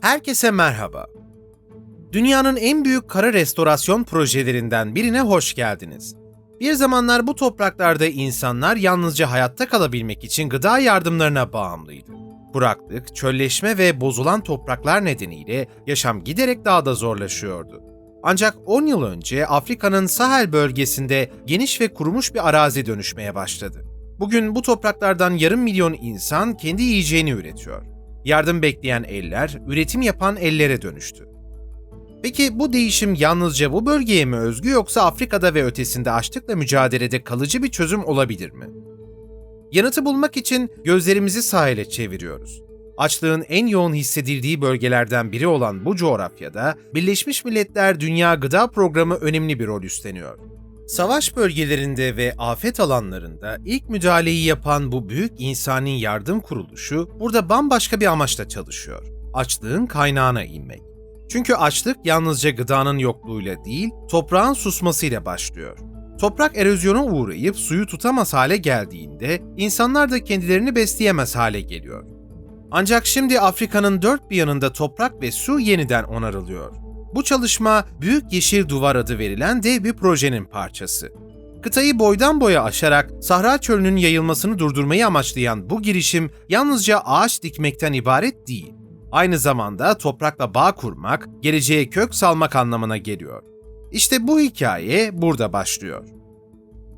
Herkese merhaba. Dünyanın en büyük kara restorasyon projelerinden birine hoş geldiniz. Bir zamanlar bu topraklarda insanlar yalnızca hayatta kalabilmek için gıda yardımlarına bağımlıydı. Kuraklık, çölleşme ve bozulan topraklar nedeniyle yaşam giderek daha da zorlaşıyordu. Ancak 10 yıl önce Afrika'nın Sahel bölgesinde geniş ve kurumuş bir arazi dönüşmeye başladı. Bugün bu topraklardan yarım milyon insan kendi yiyeceğini üretiyor. Yardım bekleyen eller, üretim yapan ellere dönüştü. Peki bu değişim yalnızca bu bölgeye mi özgü yoksa Afrika'da ve ötesinde açlıkla mücadelede kalıcı bir çözüm olabilir mi? Yanıtı bulmak için gözlerimizi sahile çeviriyoruz. Açlığın en yoğun hissedildiği bölgelerden biri olan bu coğrafyada Birleşmiş Milletler Dünya Gıda Programı önemli bir rol üstleniyor. Savaş bölgelerinde ve afet alanlarında ilk müdahaleyi yapan bu büyük insani yardım kuruluşu burada bambaşka bir amaçla çalışıyor. Açlığın kaynağına inmek. Çünkü açlık yalnızca gıdanın yokluğuyla değil, toprağın susmasıyla başlıyor. Toprak erozyona uğrayıp suyu tutamaz hale geldiğinde insanlar da kendilerini besleyemez hale geliyor. Ancak şimdi Afrika'nın dört bir yanında toprak ve su yeniden onarılıyor. Bu çalışma Büyük Yeşil Duvar adı verilen dev bir projenin parçası. Kıtayı boydan boya aşarak Sahra Çölü'nün yayılmasını durdurmayı amaçlayan bu girişim yalnızca ağaç dikmekten ibaret değil. Aynı zamanda toprakla bağ kurmak, geleceğe kök salmak anlamına geliyor. İşte bu hikaye burada başlıyor.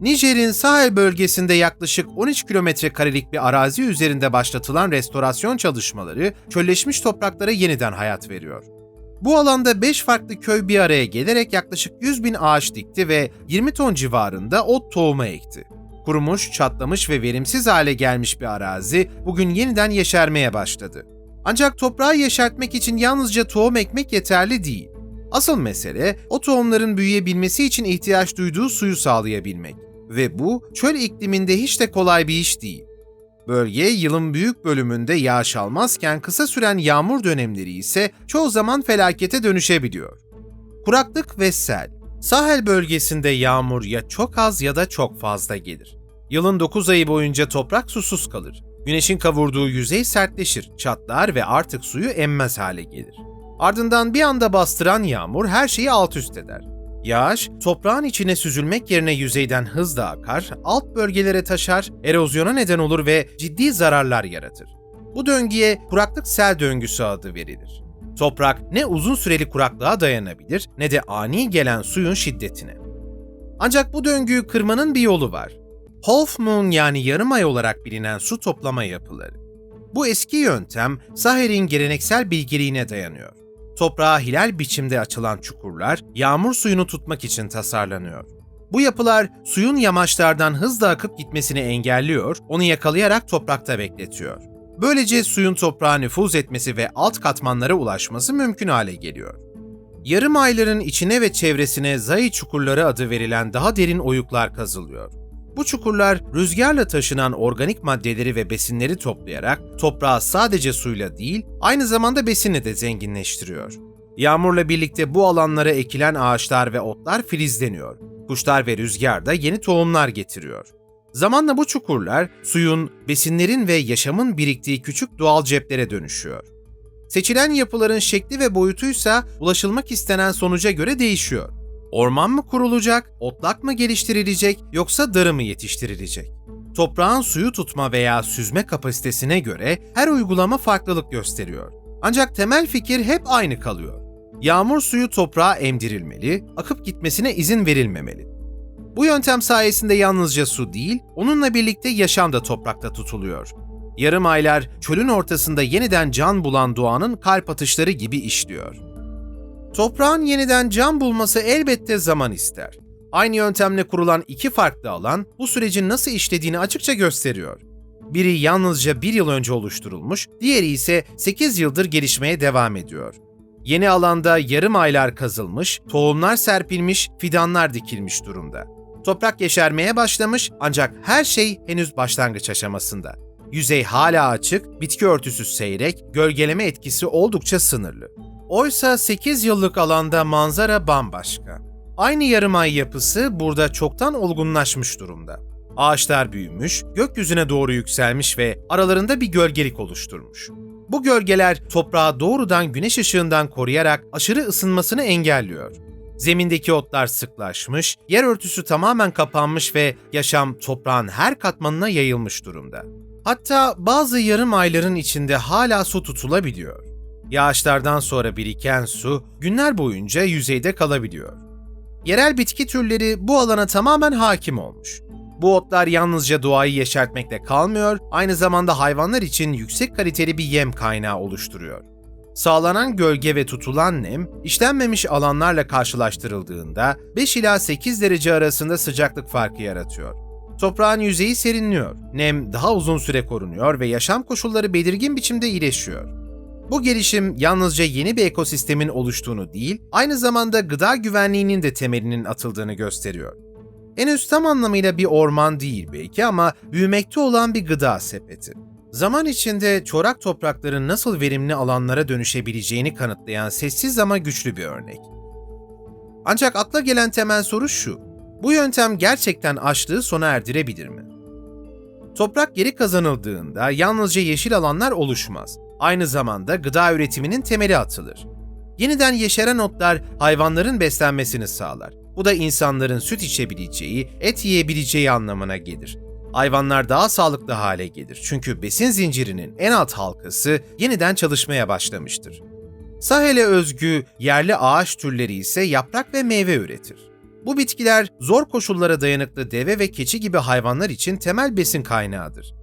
Nijer'in Sahel bölgesinde yaklaşık 13 kilometre karelik bir arazi üzerinde başlatılan restorasyon çalışmaları çölleşmiş topraklara yeniden hayat veriyor. Bu alanda 5 farklı köy bir araya gelerek yaklaşık 100 bin ağaç dikti ve 20 ton civarında ot tohumu ekti. Kurumuş, çatlamış ve verimsiz hale gelmiş bir arazi bugün yeniden yeşermeye başladı. Ancak toprağı yeşertmek için yalnızca tohum ekmek yeterli değil. Asıl mesele o tohumların büyüyebilmesi için ihtiyaç duyduğu suyu sağlayabilmek. Ve bu çöl ikliminde hiç de kolay bir iş değil. Bölge yılın büyük bölümünde yağış almazken kısa süren yağmur dönemleri ise çoğu zaman felakete dönüşebiliyor. Kuraklık ve sel. Sahel bölgesinde yağmur ya çok az ya da çok fazla gelir. Yılın 9 ayı boyunca toprak susuz kalır. Güneşin kavurduğu yüzey sertleşir, çatlar ve artık suyu emmez hale gelir. Ardından bir anda bastıran yağmur her şeyi alt üst eder. Yağış, toprağın içine süzülmek yerine yüzeyden hızla akar, alt bölgelere taşar, erozyona neden olur ve ciddi zararlar yaratır. Bu döngüye kuraklık sel döngüsü adı verilir. Toprak ne uzun süreli kuraklığa dayanabilir ne de ani gelen suyun şiddetine. Ancak bu döngüyü kırmanın bir yolu var. Half Moon yani yarım ay olarak bilinen su toplama yapıları. Bu eski yöntem Sahel'in geleneksel bilgeliğine dayanıyor. Toprağa hilal biçimde açılan çukurlar yağmur suyunu tutmak için tasarlanıyor. Bu yapılar suyun yamaçlardan hızla akıp gitmesini engelliyor, onu yakalayarak toprakta bekletiyor. Böylece suyun toprağa nüfuz etmesi ve alt katmanlara ulaşması mümkün hale geliyor. Yarım ayların içine ve çevresine Zayi çukurları adı verilen daha derin oyuklar kazılıyor. Bu çukurlar rüzgarla taşınan organik maddeleri ve besinleri toplayarak toprağı sadece suyla değil, aynı zamanda besinle de zenginleştiriyor. Yağmurla birlikte bu alanlara ekilen ağaçlar ve otlar filizleniyor. Kuşlar ve rüzgar da yeni tohumlar getiriyor. Zamanla bu çukurlar suyun, besinlerin ve yaşamın biriktiği küçük doğal ceplere dönüşüyor. Seçilen yapıların şekli ve boyutuysa ulaşılmak istenen sonuca göre değişiyor. Orman mı kurulacak, otlak mı geliştirilecek yoksa darı mı yetiştirilecek? Toprağın suyu tutma veya süzme kapasitesine göre her uygulama farklılık gösteriyor. Ancak temel fikir hep aynı kalıyor. Yağmur suyu toprağa emdirilmeli, akıp gitmesine izin verilmemeli. Bu yöntem sayesinde yalnızca su değil, onunla birlikte yaşam da toprakta tutuluyor. Yarım aylar çölün ortasında yeniden can bulan doğanın kalp atışları gibi işliyor. Toprağın yeniden can bulması elbette zaman ister. Aynı yöntemle kurulan iki farklı alan bu sürecin nasıl işlediğini açıkça gösteriyor. Biri yalnızca bir yıl önce oluşturulmuş, diğeri ise 8 yıldır gelişmeye devam ediyor. Yeni alanda yarım aylar kazılmış, tohumlar serpilmiş, fidanlar dikilmiş durumda. Toprak yeşermeye başlamış ancak her şey henüz başlangıç aşamasında. Yüzey hala açık, bitki örtüsü seyrek, gölgeleme etkisi oldukça sınırlı. Oysa 8 yıllık alanda manzara bambaşka. Aynı yarım ay yapısı burada çoktan olgunlaşmış durumda. Ağaçlar büyümüş, gökyüzüne doğru yükselmiş ve aralarında bir gölgelik oluşturmuş. Bu gölgeler toprağı doğrudan güneş ışığından koruyarak aşırı ısınmasını engelliyor. Zemindeki otlar sıklaşmış, yer örtüsü tamamen kapanmış ve yaşam toprağın her katmanına yayılmış durumda. Hatta bazı yarım ayların içinde hala su tutulabiliyor. Yağışlardan sonra biriken su günler boyunca yüzeyde kalabiliyor. Yerel bitki türleri bu alana tamamen hakim olmuş. Bu otlar yalnızca doğayı yeşertmekle kalmıyor, aynı zamanda hayvanlar için yüksek kaliteli bir yem kaynağı oluşturuyor. Sağlanan gölge ve tutulan nem, işlenmemiş alanlarla karşılaştırıldığında 5 ila 8 derece arasında sıcaklık farkı yaratıyor. Toprağın yüzeyi serinliyor, nem daha uzun süre korunuyor ve yaşam koşulları belirgin biçimde iyileşiyor. Bu gelişim yalnızca yeni bir ekosistemin oluştuğunu değil, aynı zamanda gıda güvenliğinin de temelinin atıldığını gösteriyor. Henüz tam anlamıyla bir orman değil belki ama büyümekte olan bir gıda sepeti. Zaman içinde çorak toprakların nasıl verimli alanlara dönüşebileceğini kanıtlayan sessiz ama güçlü bir örnek. Ancak akla gelen temel soru şu. Bu yöntem gerçekten açlığı sona erdirebilir mi? Toprak geri kazanıldığında yalnızca yeşil alanlar oluşmaz. Aynı zamanda gıda üretiminin temeli atılır. Yeniden yeşeren otlar hayvanların beslenmesini sağlar. Bu da insanların süt içebileceği, et yiyebileceği anlamına gelir. Hayvanlar daha sağlıklı hale gelir çünkü besin zincirinin en alt halkası yeniden çalışmaya başlamıştır. Sahel'e özgü yerli ağaç türleri ise yaprak ve meyve üretir. Bu bitkiler zor koşullara dayanıklı deve ve keçi gibi hayvanlar için temel besin kaynağıdır.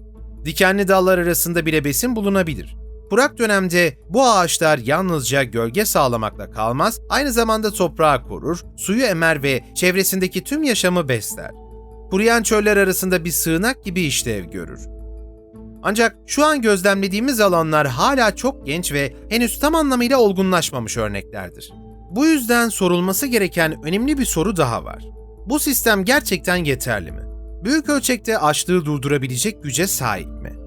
Dikenli dallar arasında bile besin bulunabilir. Kurak dönemde bu ağaçlar yalnızca gölge sağlamakla kalmaz, aynı zamanda toprağı korur, suyu emer ve çevresindeki tüm yaşamı besler. Kuruyan çöller arasında bir sığınak gibi işlev görür. Ancak şu an gözlemlediğimiz alanlar hala çok genç ve henüz tam anlamıyla olgunlaşmamış örneklerdir. Bu yüzden sorulması gereken önemli bir soru daha var. Bu sistem gerçekten yeterli mi? Büyük ölçekte açlığı durdurabilecek güce sahip mi?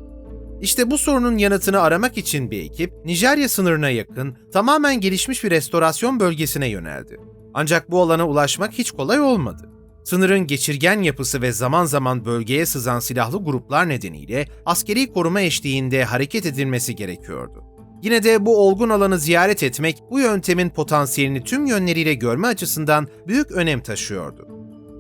İşte bu sorunun yanıtını aramak için bir ekip Nijerya sınırına yakın tamamen gelişmiş bir restorasyon bölgesine yöneldi. Ancak bu alana ulaşmak hiç kolay olmadı. Sınırın geçirgen yapısı ve zaman zaman bölgeye sızan silahlı gruplar nedeniyle askeri koruma eşliğinde hareket edilmesi gerekiyordu. Yine de bu olgun alanı ziyaret etmek bu yöntemin potansiyelini tüm yönleriyle görme açısından büyük önem taşıyordu.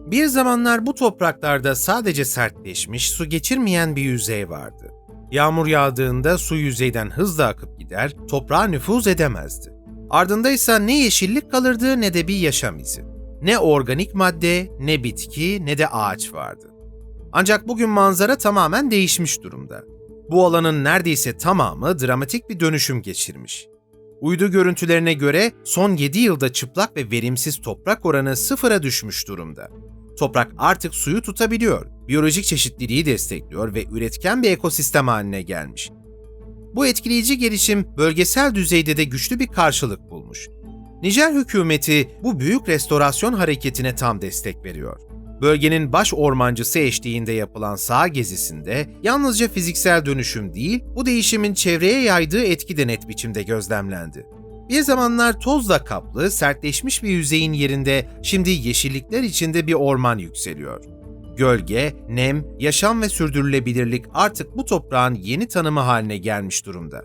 Bir zamanlar bu topraklarda sadece sertleşmiş, su geçirmeyen bir yüzey vardı. Yağmur yağdığında su yüzeyden hızla akıp gider, toprağa nüfuz edemezdi. Ardında ise ne yeşillik kalırdı ne de bir yaşam izi. Ne organik madde, ne bitki, ne de ağaç vardı. Ancak bugün manzara tamamen değişmiş durumda. Bu alanın neredeyse tamamı dramatik bir dönüşüm geçirmiş. Uydu görüntülerine göre son 7 yılda çıplak ve verimsiz toprak oranı sıfıra düşmüş durumda. Toprak artık suyu tutabiliyor, biyolojik çeşitliliği destekliyor ve üretken bir ekosistem haline gelmiş. Bu etkileyici gelişim bölgesel düzeyde de güçlü bir karşılık bulmuş. Nijer hükümeti bu büyük restorasyon hareketine tam destek veriyor. Bölgenin baş ormancısı eşliğinde yapılan sağ gezisinde yalnızca fiziksel dönüşüm değil, bu değişimin çevreye yaydığı etki de net biçimde gözlemlendi. Bir zamanlar tozla kaplı, sertleşmiş bir yüzeyin yerinde şimdi yeşillikler içinde bir orman yükseliyor. Gölge, nem, yaşam ve sürdürülebilirlik artık bu toprağın yeni tanımı haline gelmiş durumda.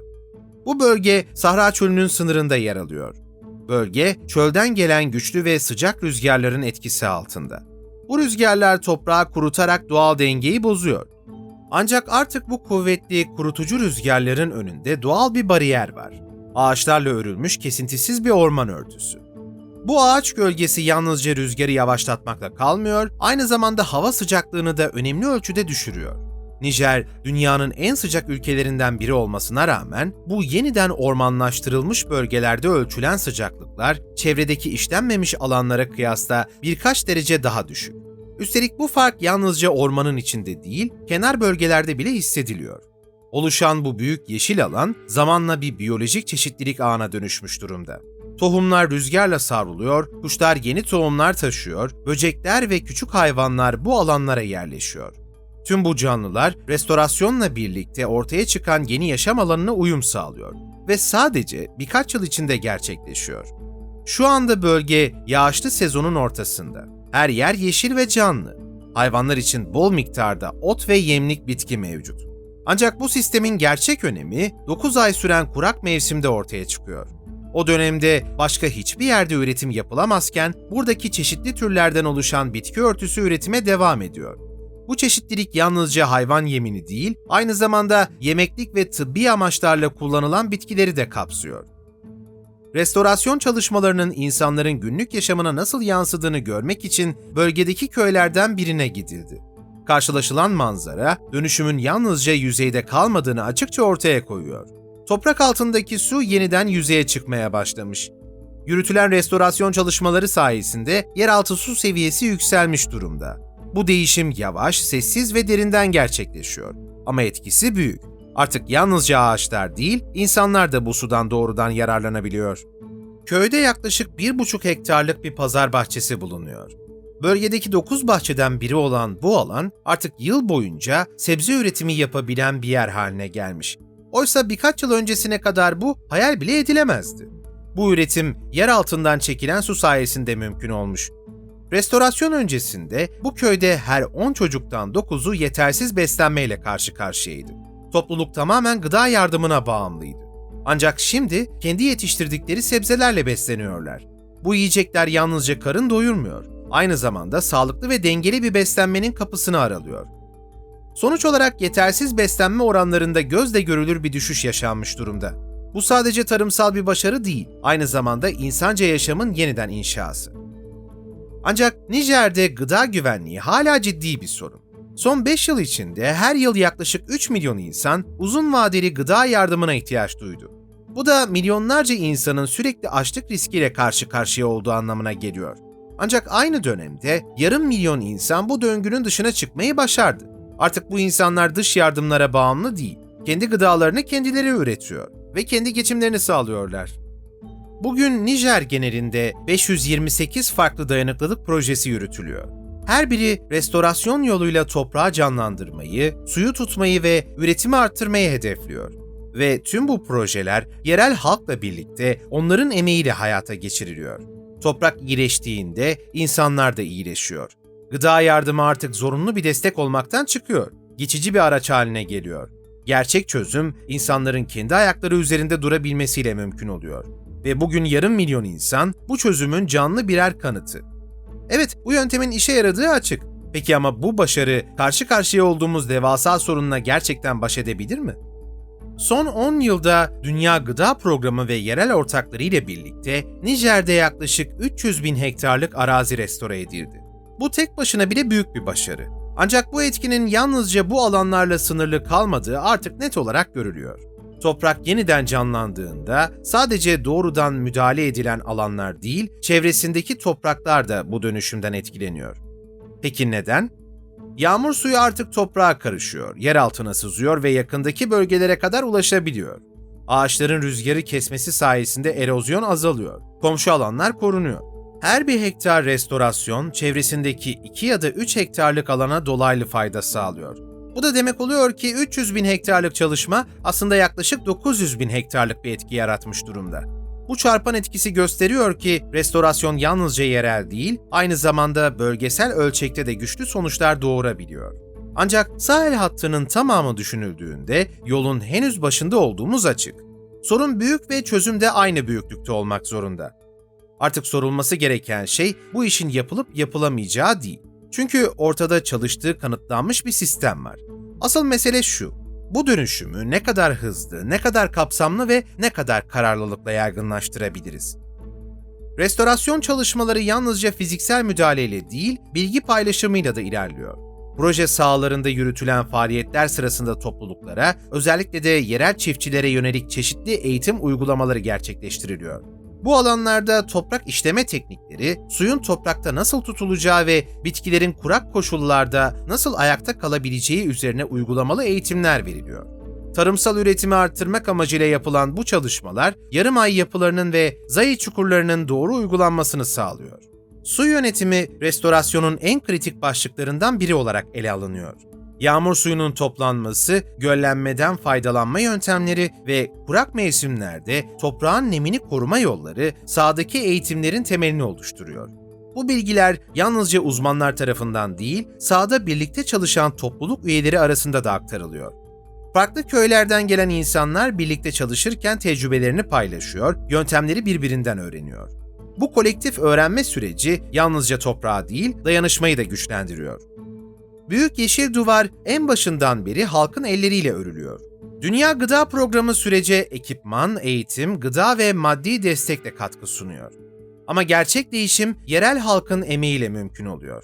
Bu bölge Sahra Çölü'nün sınırında yer alıyor. Bölge, çölden gelen güçlü ve sıcak rüzgarların etkisi altında. Bu rüzgarlar toprağı kurutarak doğal dengeyi bozuyor. Ancak artık bu kuvvetli kurutucu rüzgarların önünde doğal bir bariyer var. Ağaçlarla örülmüş kesintisiz bir orman örtüsü. Bu ağaç gölgesi yalnızca rüzgarı yavaşlatmakla kalmıyor, aynı zamanda hava sıcaklığını da önemli ölçüde düşürüyor. Nijer, dünyanın en sıcak ülkelerinden biri olmasına rağmen bu yeniden ormanlaştırılmış bölgelerde ölçülen sıcaklıklar çevredeki işlenmemiş alanlara kıyasla birkaç derece daha düşük. Üstelik bu fark yalnızca ormanın içinde değil, kenar bölgelerde bile hissediliyor. Oluşan bu büyük yeşil alan zamanla bir biyolojik çeşitlilik ağına dönüşmüş durumda. Tohumlar rüzgarla savruluyor, kuşlar yeni tohumlar taşıyor, böcekler ve küçük hayvanlar bu alanlara yerleşiyor. Tüm bu canlılar restorasyonla birlikte ortaya çıkan yeni yaşam alanına uyum sağlıyor ve sadece birkaç yıl içinde gerçekleşiyor. Şu anda bölge yağışlı sezonun ortasında. Her yer yeşil ve canlı. Hayvanlar için bol miktarda ot ve yemlik bitki mevcut. Ancak bu sistemin gerçek önemi 9 ay süren kurak mevsimde ortaya çıkıyor. O dönemde başka hiçbir yerde üretim yapılamazken buradaki çeşitli türlerden oluşan bitki örtüsü üretime devam ediyor. Bu çeşitlilik yalnızca hayvan yemini değil, aynı zamanda yemeklik ve tıbbi amaçlarla kullanılan bitkileri de kapsıyor. Restorasyon çalışmalarının insanların günlük yaşamına nasıl yansıdığını görmek için bölgedeki köylerden birine gidildi. Karşılaşılan manzara, dönüşümün yalnızca yüzeyde kalmadığını açıkça ortaya koyuyor. Toprak altındaki su yeniden yüzeye çıkmaya başlamış. Yürütülen restorasyon çalışmaları sayesinde yeraltı su seviyesi yükselmiş durumda. Bu değişim yavaş, sessiz ve derinden gerçekleşiyor. Ama etkisi büyük. Artık yalnızca ağaçlar değil, insanlar da bu sudan doğrudan yararlanabiliyor. Köyde yaklaşık 1,5 hektarlık bir pazar bahçesi bulunuyor. Bölgedeki 9 bahçeden biri olan bu alan artık yıl boyunca sebze üretimi yapabilen bir yer haline gelmiş. Oysa birkaç yıl öncesine kadar bu hayal bile edilemezdi. Bu üretim yer altından çekilen su sayesinde mümkün olmuş. Restorasyon öncesinde bu köyde her 10 çocuktan 9'u yetersiz beslenmeyle karşı karşıyaydı. Topluluk tamamen gıda yardımına bağımlıydı. Ancak şimdi kendi yetiştirdikleri sebzelerle besleniyorlar. Bu yiyecekler yalnızca karın doyurmuyor, aynı zamanda sağlıklı ve dengeli bir beslenmenin kapısını aralıyor. Sonuç olarak yetersiz beslenme oranlarında gözle görülür bir düşüş yaşanmış durumda. Bu sadece tarımsal bir başarı değil, aynı zamanda insanca yaşamın yeniden inşası. Ancak Nijer'de gıda güvenliği hala ciddi bir sorun. Son 5 yıl içinde her yıl yaklaşık 3 milyon insan uzun vadeli gıda yardımına ihtiyaç duydu. Bu da milyonlarca insanın sürekli açlık riskiyle karşı karşıya olduğu anlamına geliyor. Ancak aynı dönemde yarım milyon insan bu döngünün dışına çıkmayı başardı. Artık bu insanlar dış yardımlara bağımlı değil, kendi gıdalarını kendileri üretiyor ve kendi geçimlerini sağlıyorlar. Bugün Nijer genelinde 528 farklı dayanıklılık projesi yürütülüyor. Her biri restorasyon yoluyla toprağı canlandırmayı, suyu tutmayı ve üretimi arttırmayı hedefliyor. Ve tüm bu projeler yerel halkla birlikte onların emeğiyle hayata geçiriliyor. Toprak iyileştiğinde insanlar da iyileşiyor. Gıda yardımı artık zorunlu bir destek olmaktan çıkıyor. Geçici bir araç haline geliyor. Gerçek çözüm insanların kendi ayakları üzerinde durabilmesiyle mümkün oluyor. Ve bugün yarım milyon insan bu çözümün canlı birer kanıtı. Evet, bu yöntemin işe yaradığı açık. Peki ama bu başarı karşı karşıya olduğumuz devasa sorunla gerçekten baş edebilir mi? Son 10 yılda Dünya Gıda Programı ve yerel ortakları ile birlikte Nijer'de yaklaşık 300 bin hektarlık arazi restore edildi. Bu tek başına bile büyük bir başarı. Ancak bu etkinin yalnızca bu alanlarla sınırlı kalmadığı artık net olarak görülüyor. Toprak yeniden canlandığında sadece doğrudan müdahale edilen alanlar değil, çevresindeki topraklar da bu dönüşümden etkileniyor. Peki neden? Yağmur suyu artık toprağa karışıyor, yer altına sızıyor ve yakındaki bölgelere kadar ulaşabiliyor. Ağaçların rüzgarı kesmesi sayesinde erozyon azalıyor. Komşu alanlar korunuyor. Her bir hektar restorasyon çevresindeki 2 ya da 3 hektarlık alana dolaylı fayda sağlıyor. Bu da demek oluyor ki 300 bin hektarlık çalışma aslında yaklaşık 900 bin hektarlık bir etki yaratmış durumda. Bu çarpan etkisi gösteriyor ki restorasyon yalnızca yerel değil, aynı zamanda bölgesel ölçekte de güçlü sonuçlar doğurabiliyor. Ancak sahil hattının tamamı düşünüldüğünde yolun henüz başında olduğumuz açık. Sorun büyük ve çözüm de aynı büyüklükte olmak zorunda. Artık sorulması gereken şey bu işin yapılıp yapılamayacağı değil. Çünkü ortada çalıştığı kanıtlanmış bir sistem var. Asıl mesele şu. Bu dönüşümü ne kadar hızlı, ne kadar kapsamlı ve ne kadar kararlılıkla yaygınlaştırabiliriz? Restorasyon çalışmaları yalnızca fiziksel müdahaleyle değil, bilgi paylaşımıyla da ilerliyor. Proje sahalarında yürütülen faaliyetler sırasında topluluklara, özellikle de yerel çiftçilere yönelik çeşitli eğitim uygulamaları gerçekleştiriliyor. Bu alanlarda toprak işleme teknikleri, suyun toprakta nasıl tutulacağı ve bitkilerin kurak koşullarda nasıl ayakta kalabileceği üzerine uygulamalı eğitimler veriliyor. Tarımsal üretimi arttırmak amacıyla yapılan bu çalışmalar, yarım ay yapılarının ve zayı çukurlarının doğru uygulanmasını sağlıyor. Su yönetimi, restorasyonun en kritik başlıklarından biri olarak ele alınıyor. Yağmur suyunun toplanması, göllenmeden faydalanma yöntemleri ve kurak mevsimlerde toprağın nemini koruma yolları sahadaki eğitimlerin temelini oluşturuyor. Bu bilgiler yalnızca uzmanlar tarafından değil, sahada birlikte çalışan topluluk üyeleri arasında da aktarılıyor. Farklı köylerden gelen insanlar birlikte çalışırken tecrübelerini paylaşıyor, yöntemleri birbirinden öğreniyor. Bu kolektif öğrenme süreci yalnızca toprağı değil, dayanışmayı da güçlendiriyor. Büyük Yeşil Duvar en başından beri halkın elleriyle örülüyor. Dünya Gıda Programı sürece ekipman, eğitim, gıda ve maddi destekle katkı sunuyor. Ama gerçek değişim yerel halkın emeğiyle mümkün oluyor.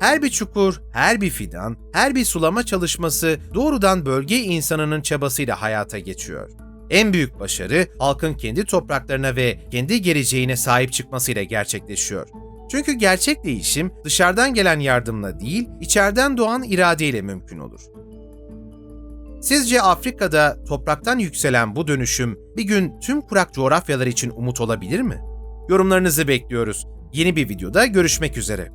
Her bir çukur, her bir fidan, her bir sulama çalışması doğrudan bölge insanının çabasıyla hayata geçiyor. En büyük başarı halkın kendi topraklarına ve kendi geleceğine sahip çıkmasıyla gerçekleşiyor. Çünkü gerçek değişim dışarıdan gelen yardımla değil, içeriden doğan iradeyle mümkün olur. Sizce Afrika'da topraktan yükselen bu dönüşüm bir gün tüm kurak coğrafyalar için umut olabilir mi? Yorumlarınızı bekliyoruz. Yeni bir videoda görüşmek üzere.